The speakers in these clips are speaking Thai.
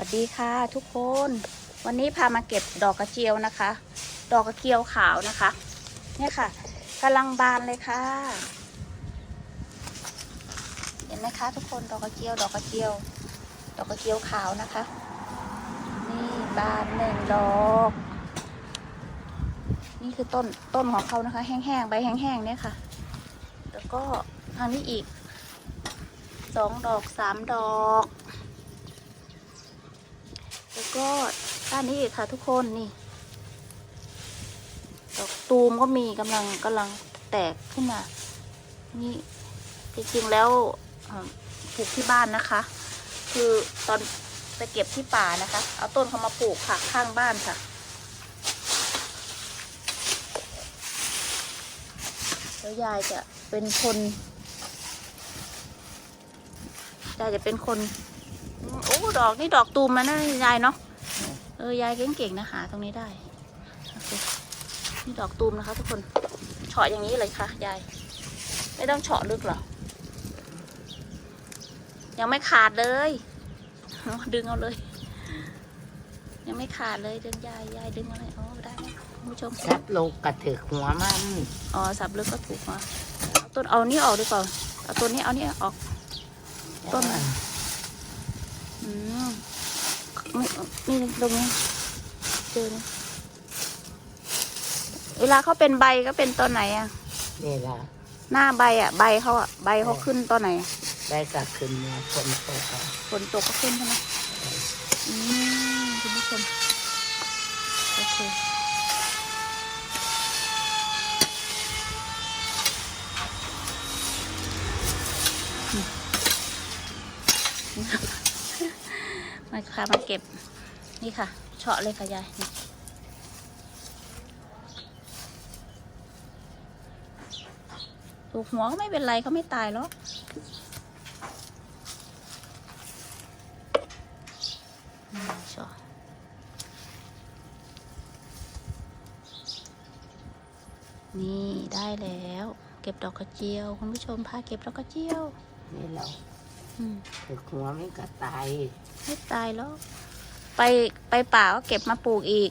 วัสดีค่ะทุกคน วันนี้พามาเก็บดอกกระเจียวนะคะ ดอกกระเจียวขาวนะคะ เนี่ยค่ะกำลังบานเลยค่ะ เห็นไหมคะ ทุกคนดอกกระเจียว ดอกกระเจียว ดอกกระเจียวขาวนะคะ นี่บานหนึ่งดอก นี่คือต้นต้นของเขานะคะ แห้งๆใบแห้งๆเนี่ยค่ะ แล้วก็ทางนี้อีกสองดอกสามดอก ก็ด้านนี้อีกค่ะทุกคนนี่ดอกตูมก็มีกำลังกำลังแตกขึ้นมา นี่จริงๆแล้วปลูกที่บ้านนะคะ คือตอนไปเก็บที่ป่านะคะ เอาต้นเขามาปลูกค่ะข้างบ้านค่ะ แล้วยายจะเป็นคนยายจะเป็นคน โอ้ ดอกนี่ดอกตูมมานะยายเนาะ เออยายเก่งๆนะหาตรงนี้ได้โอเคนี่ดอกตูมนะคะ ทุกคนเฉาะอย่างนี้เลยค่ะยาย ไม่ต้องเฉาะลึกหรอกยังไม่ขาดเลย ดึงเอาเลย ยังไม่ขาดเลยดึงยายยายดึงอะไรอ๋อได้ไหมคุณผู้ชมซับโลกกระถึกหัวมันอ๋อสับลึกก็ถูกมาเอาต้นเอานี่ออกดีกว่าเอาต้นนี้เอานี่ออก ต้นอืมไม่ นี่ตรงนี้เจอนะเวลาเขาเป็นใบก็เป็นตอนไหนอะนี่ละหน้าใบอะใบเขาอะใบเขาขึ้นตอนไหนอะได้กระขึ้นมาฝนตกอะฝนตกก็ขึ้นใช่ไหมอืมคุณผู้ชมโอเคอืม มาค่ะมาเก็บนี่ค่ะเฉาะเลยค่ะยายถูกหัวก็ไม่เป็นไรเขาไม่ตายหรอกเฉาะนี่ได้แล้ว เก็บดอกกระเจียว คุณผู้ชมพาเก็บดอกกระเจียวนี่เรา ถึกหัวไม่กระตายไม่ตายแล้ว ไปไปป่าก็เก็บมาปลูกอีก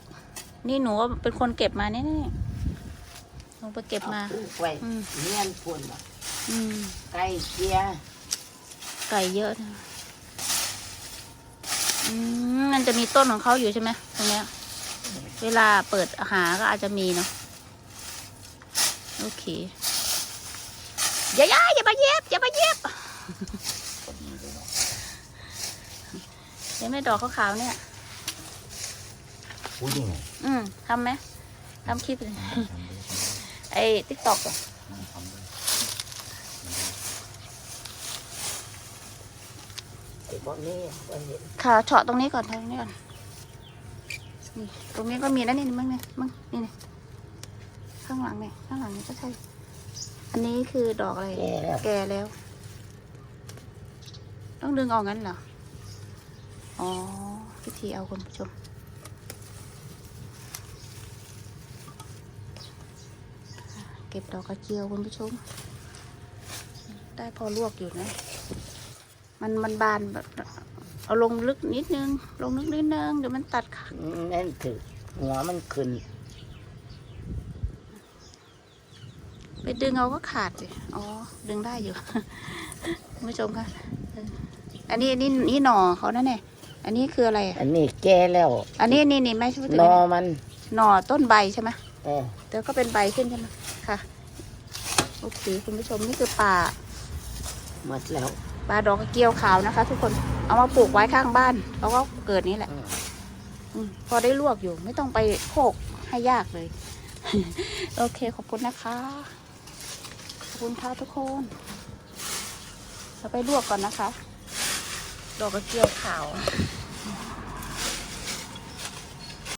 นี่หนูเป็นคนเก็บมาแน่ๆหนูไปเก็บมาอปลูกไว้อืมเนียนพุ่นอะอืมใกล้เคียไก่เยอะนะอืมมันจะมีต้นของเขาอยู่ใช่ไหมตรงเนี้ย เวลาเปิดหาก็อาจจะมีเนาะโอเคอย่าอย่าอย่ามาเย็บอย่ามาเย็บ เห็นไหมดอกขาวๆเนี่ยพูดยังไงอืมทำไหมทำคลิปเลยไอ้ติ๊กตอกอะไอ้พวกนี้ไว้เห็นค่ะเฉาะตรงนี้ก่อนตรงนี้ก่อนนี่ตรงนี้ก็มีนะนี่มึงเนี่ยมึงนี่นี่ข้างหลังเนี่ยข้างหลังนี่ก็ใช่ อันนี้คือดอกอะไร แก่แล้วแก่แล้วต้องดึงออกงั้นเหรอ อ๋อพิธีเอาคุณผู้ชม เก็บดอกกระเจียวคุณผู้ชม ได้พอลวกอยู่นะ มันมันบานแบบเอาลงลึกนิดนึง ลงลึกนิดนึง เดี๋ยวมันตัดขานั่นถึกหัวมันขึ้น ไปดึงเอาก็ขาดสิอ๋อ ดึงได้อยู่ คุณผู้ชมคะเอออันนี้อันนี้นี่หน่อเขานั่นแน่ อันนี้คืออะไรอะอันนี้แก่แล้วอันนี้นี่นี่ไม่ใช่ว่านอมันหน่อต้นใบใช่ไหมเออเดี๋ยวก็เป็นใบขึ้นใช่ไหมค่ะ โอเคคุณผู้ชมนี่คือป่าหมดแล้วป่าดอกกระเกียวขาวนะคะ ทุกคนเอามาปลูกไว้ข้างบ้าน แล้วก็เกิดนี้แหละอืมอืมพอได้ลวกอยู่ไม่ต้องไปโคกให้ยากเลย โอเคขอบคุณนะคะ ขอบคุณค่ะทุกคนเราไปลวกก่อนนะคะ ดอกกระเจียวขาว